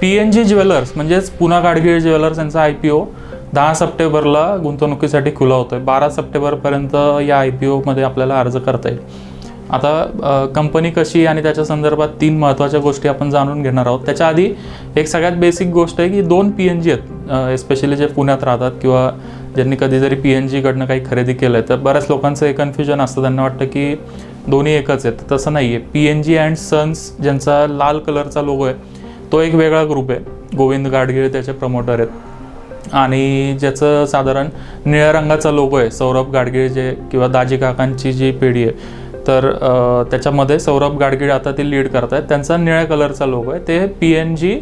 P N जी jewellers म्हणजेच पुन्हा Gadgil jewellers यांचा आय पी ओ दहा सप्टेंबरला गुंतवणुकीसाठी खुला होतो आहे बारा सप्टेंबरपर्यंत या आय पी ओमध्ये आपल्याला अर्ज करता येईल. आता कंपनी कशी आणि त्याच्या संदर्भात तीन महत्त्वाच्या गोष्टी आपण जाणून घेणार आहोत. त्याच्या आधी एक सगळ्यात बेसिक गोष्ट आहे की दोन पी एन जी आहेत. एस्पेशली जे पुण्यात राहतात किंवा ज्यांनी कधी जरी पी एन जीकडनं काही खरेदी केलं आहे तर बऱ्याच लोकांचं हे कन्फ्युजन असतं. त्यांना वाटतं की दोन्ही एकच आहेत. तसं नाही आहे P N G and sons ज्यांचा लाल कलरचा लोगो आहे तो एक वेगळा ग्रुप आहे. गोविंद गाडगीळ त्याचे प्रमोटर आहेत. आणि ज्याचं साधारण निळ्या रंगाचा लोगो आहे सौरभ गाडगीळ जे किंवा दाजी काकांची जी पिढी आहे. तर त्याच्यामध्ये सौरभ गाडगीळ आता ते लीड करत आहेत त्यांचा निळ्या कलरचा लोगो आहे. ते पी एन जी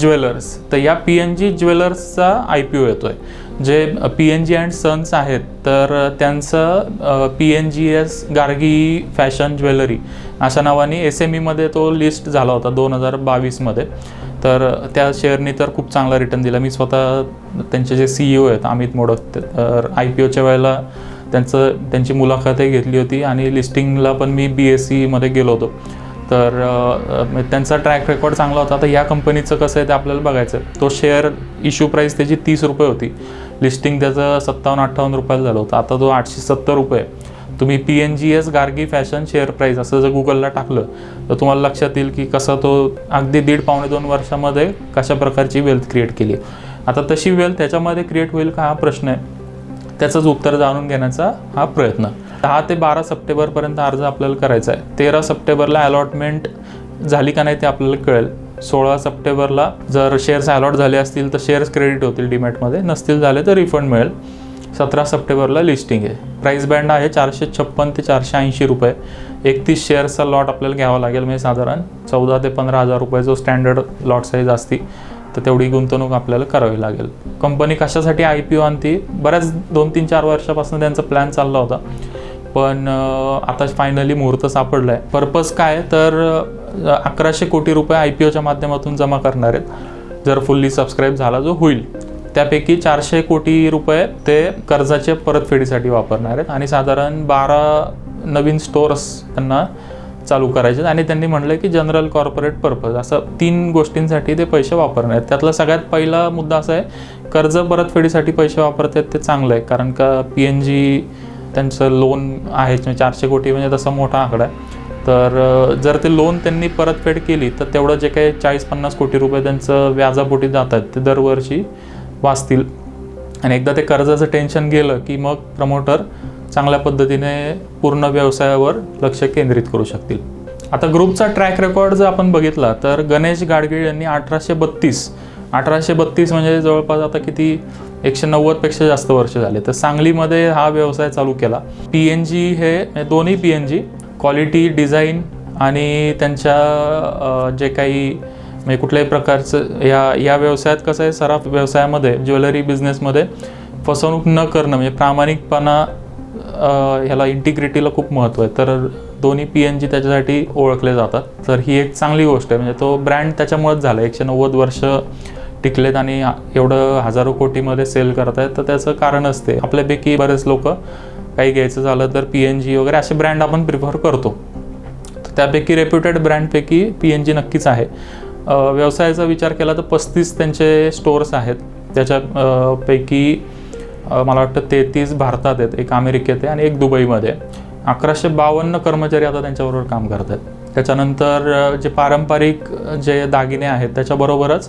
ज्वेलर्स तर या पी एन जी ज्वेलर्सचा आय पी ओ येतो आहे जे P N G and sons आहेत तर त्यांचं P N G S Gargi fashion jewellery अशा नावाने एस एम ईमध्ये तो लिस्ट झाला होता दोन हजार बावीसमध्ये तर त्या शेअरनी तर खूप चांगला रिटर्न दिला. मी स्वतः त्यांचे जे सी ओ आहेत अमित मोडक तर आय पी ओच्या वेळेला त्यांचं त्यांची मुलाखतही घेतली होती आणि लिस्टिंगला पण मी बी एस सीमध्ये गेलो होतो. तर त्यांचा ट्रॅक रेकॉर्ड चांगला होता. आता या कंपनीचं कसं आहे ते आपल्याला बघायचं आहे. तो शेअर इश्यू प्राईस त्याची तीस रुपये होती. लिस्टिंग त्याचं सत्तावन्न अठ्ठावन्न रुपयाला झालं होतं. आता तो आठशे सत्तर रुपये आहे. तुम्ही P N G S Gargi fashion share price असं जर गुगलला टाकलं तर तुम्हाला लक्षात येईल की कसा तो अगदी दीड पावणे दोन वर्षामध्ये कशा प्रकारची वेल्थ क्रिएट केली आता तशी वेल्थ त्याच्यामध्ये क्रिएट होईल का? हा प्रश्न आहे. त्याचंच उत्तर जाणून घेण्याचा हा प्रयत्न. दहा ते बारा सप्टेंबरपर्यंत अर्ज आपल्याला करायचा आहे. तेरा सप्टेंबरला अलॉटमेंट झाली का नाही ते आपल्याला कळेल. सोळा सप्टेंबरला जर शेअर्स अलॉट झाले असतील तर शेअर्स क्रेडिट होतील डीमॅटमध्ये नसतील झाले तर रिफंड मिळेल. सतरा सप्टेंबरला लिस्टिंग आहे. प्राईस बँड आहे चारशे छप्पन ते चारशे ऐंशी रुपये. एकतीस शेअर्सचा लॉट आपल्याला घ्यावा लागेल. म्हणजे साधारण चौदा ते पंधरा हजार रुपये जो स्टँडर्ड लॉट साईज असती तर तेवढी गुंतवणूक आपल्याला करावी लागेल. कंपनी कशासाठी आय पी ओ आणती? बऱ्याच दोन तीन चार वर्षापासून त्यांचा प्लॅन चालला होता. पण आता फायनली मुहूर्त सापडला आहे पर्पज काय तर अकराशे कोटी रुपये आय पी ओच्या माध्यमातून जमा करणार आहेत. जर फुल्ली सबस्क्राईब झाला जो होईल. त्यापैकी चारशे कोटी रुपये ते कर्जाच्या परतफेडीसाठी वापरणार आहेत. आणि साधारण बारा नवीन स्टोअर्स त्यांना चालू करायचे आणि त्यांनी म्हटलं की जनरल कॉर्पोरेट पर्पज असं तीन गोष्टींसाठी ते पैसे वापरणार आहेत. त्यातला सगळ्यात पहिला मुद्दा असा आहे कर्ज परतफेडीसाठी पैसे वापरत आहेत ते चांगलं आहे. कारण का पी एन जी त्यांचं लोन आहे म्हणजे चारशे कोटी म्हणजे तसा मोठा आकडा आहे. तर जर ते लोन त्यांनी परतफेड केली तर तेवढं जे काही चाळीस पन्नास कोटी रुपये त्यांचं व्याजापोटी जातात ते दरवर्षी वाचतील. आणि एकदा ते कर्जाचं टेन्शन गेलं की मग प्रमोटर चांगल्या पद्धतीने पूर्ण व्यवसायावर लक्ष केंद्रित करू शकतील. आता ग्रुपचा ट्रॅक रेकॉर्ड जर आपण बघितला तर गणेश गाडगीळ यांनी अठराशे बत्तीस अठराशे बत्तीस म्हणजे जवळपास आता किती एकशे नव्वदपेक्षा जास्त वर्ष झाले. तर सांगलीमध्ये हा व्यवसाय चालू केला. पी एन जी हे दोन्ही P N G quality design आणि त्यांच्या जे काही म्हणजे कुठल्याही प्रकारचं या या व्यवसायात कसं आहे सराफ व्यवसायामध्ये ज्वेलरी बिझनेसमध्ये फसवणूक न करणं म्हणजे प्रामाणिकपणा ह्याला इंटिग्रिटीला खूप महत्त्व आहे. तर दोन्ही पी एन जी त्याच्यासाठी ओळखले जातात. तर ही एक चांगली गोष्ट आहे. म्हणजे तो ब्रँड त्याच्यामुळेच झाला. एकशे नव्वद वर्ष टिकलेत आणि एवढं हजारो कोटीमध्ये सेल करत आहेत तर त्याचं कारण असते. आपल्यापैकी बरेच लोक काही घ्यायचं झालं तर पी एन जी वगैरे असे ब्रँड आपण प्रिफर करतो. तर त्यापैकी रेप्युटेड ब्रँडपैकी पी एन जी नक्कीच आहे. व्यवसायाचा विचार केला तर पस्तीस त्यांचे स्टोअर्स आहेत. त्याच्या पैकी मला वाटतं तेहतीस भारतात आहेत एक अमेरिकेत आहे आणि एक दुबईमध्ये अकराशे बावन्न कर्मचारी आता त्यांच्याबरोबर काम करत आहेत त्याच्यानंतर जे पारंपरिक जे दागिने आहेत त्याच्याबरोबरच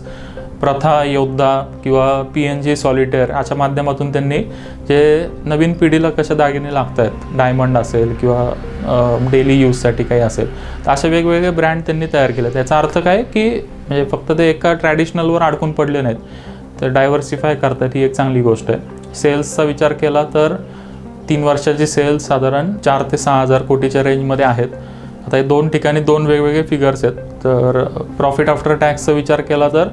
प्रथा योद्धा किंवा पी एन जी सॉलिटेअर अशा माध्यमातून त्यांनी जे नवीन पिढीला कसे दागिने लागत आहेत डायमंड असेल किंवा डेली यूजसाठी काही असेल तर असे वेगवेगळे ब्रँड त्यांनी तयार केले त्याचा अर्थ काय की म्हणजे फक्त ते एका ट्रॅडिशनलवर अडकून पडले नाहीत तर डायव्हर्सिफाय करतात ही एक चांगली गोष्ट आहे. सेल्सचा विचार केला तर तीन वर्षाची सेल्स साधारण चार ते सहा हजार कोटीच्या रेंजमध्ये आहेत. आता हे दोन ठिकाणी दोन वेगवेगळे फिगर्स आहेत. तर प्रॉफिट आफ्टर टॅक्सचा विचार केला तर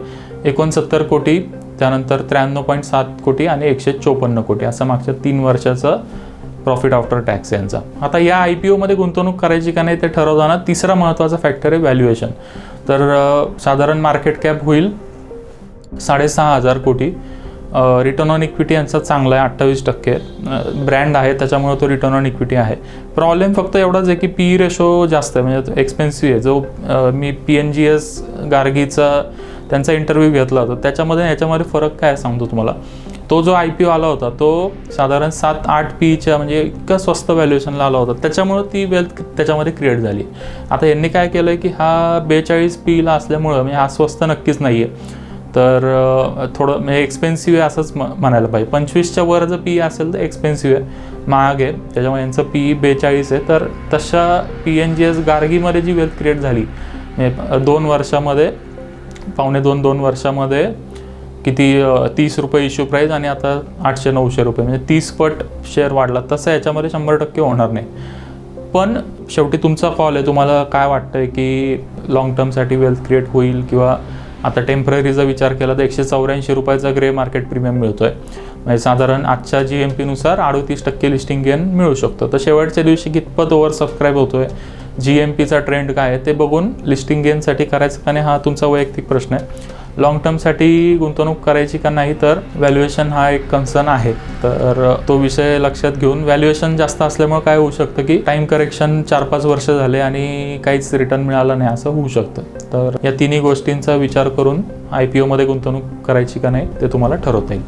एकोणसत्तर कोटी त्यानंतर त्र्याण्णव पॉईंट सात कोटी आणि एकशे चोपन्न कोटी. असं मागच्या तीन वर्षाचं प्रॉफिट आफ्टर टॅक्स यांचा. आता या आय पी ओमध्ये गुंतवणूक करायची का नाही ते ठरवताना तिसरा महत्त्वाचा फॅक्टर आहे व्हॅल्युएशन तर साधारण मार्केट कॅप होईल साडेसहा हजार कोटी. रिटर्न ऑन इक्विटी यांचा चांगला आहे अठ्ठावीस टक्के. ब्रँड आहे त्याच्यामुळे तो रिटर्न ऑन इक्विटी आहे. प्रॉब्लेम फक्त एवढाच आहे की पी रेशो जास्त आहे म्हणजे एक्सपेन्सिव्ह आहे. जो मी पी एन जी एस गार्गीचा त्यांचा इंटरव्ह्यू घेतला होता. त्याच्यामध्ये याच्यामध्ये फरक काय सांगतो तुम्हाला? तो जो आय पी ओ आला होता तो साधारण सात आठ पीच्या म्हणजे इतकं स्वस्त व्हॅल्युएशनला आला होता. त्याच्यामुळं ती वेल्थ त्याच्यामध्ये क्रिएट झाली. आता यांनी काय केलं आहे की हा बेचाळीस पीला असल्यामुळं म्हणजे हा स्वस्त नक्कीच नाही आहे तर थोडं म्हणजे एक्सपेन्सिव्ह आहे असंच म- म्हणायला पाहिजे. पंचवीसच्या वर जर पी असेल तर एक्सपेन्सिव्ह आहे. महाग आहे त्याच्यामुळे यांचं पी बेचाळीस आहे. तर तशा पी एन जी एस गार्गीमध्ये जी वेल्थ क्रिएट झाली दोन वर्षामध्ये पावणे दोन दोन वर्षामध्ये किती तीस रुपये इश्यू प्राईस आणि आता आठशे नऊशे रुपये. म्हणजे तीस पट शेअर वाढला. तसं याच्यामध्ये शंभर टक्के होणार नाही. पण शेवटी तुमचा कॉल आहे. तुम्हाला काय वाटतंय की लॉंग टर्मसाठी वेल्थ क्रिएट होईल किंवा आता टेम्पररीचा विचार केला तर एकशे चौऱ्याऐंशी रुपयाचा ग्रे मार्केट प्रीमियम मिळतोय. म्हणजे साधारण आजच्या जी एम पीनुसार अडतीस टक्के लिस्टिंग गेन मिळू शकतो. तर शेवटच्या दिवशी कितपत ओव्हर सबस्क्राईब होतोय? जी एम पीचा ट्रेंड काय आहे ते बघून लिस्टिंग गेनसाठी करायचं का नाही हा तुमचा वैयक्तिक प्रश्न आहे. लॉंग टर्मसाठी गुंतवणूक करायची का नाही तर व्हॅल्युएशन हा एक कन्सर्न आहे. तर तो विषय लक्षात घेऊन व्हॅल्युएशन जास्त असल्यामुळे काय होऊ शकतं की टाइम करेक्शन चार पाच वर्ष झाले आणि काहीच रिटर्न मिळालं नाही असं होऊ शकतं. तर या तिन्ही गोष्टींचा विचार करून आय पी ओमध्ये गुंतवणूक करायची का नाही ते तुम्हाला ठरवता येईल.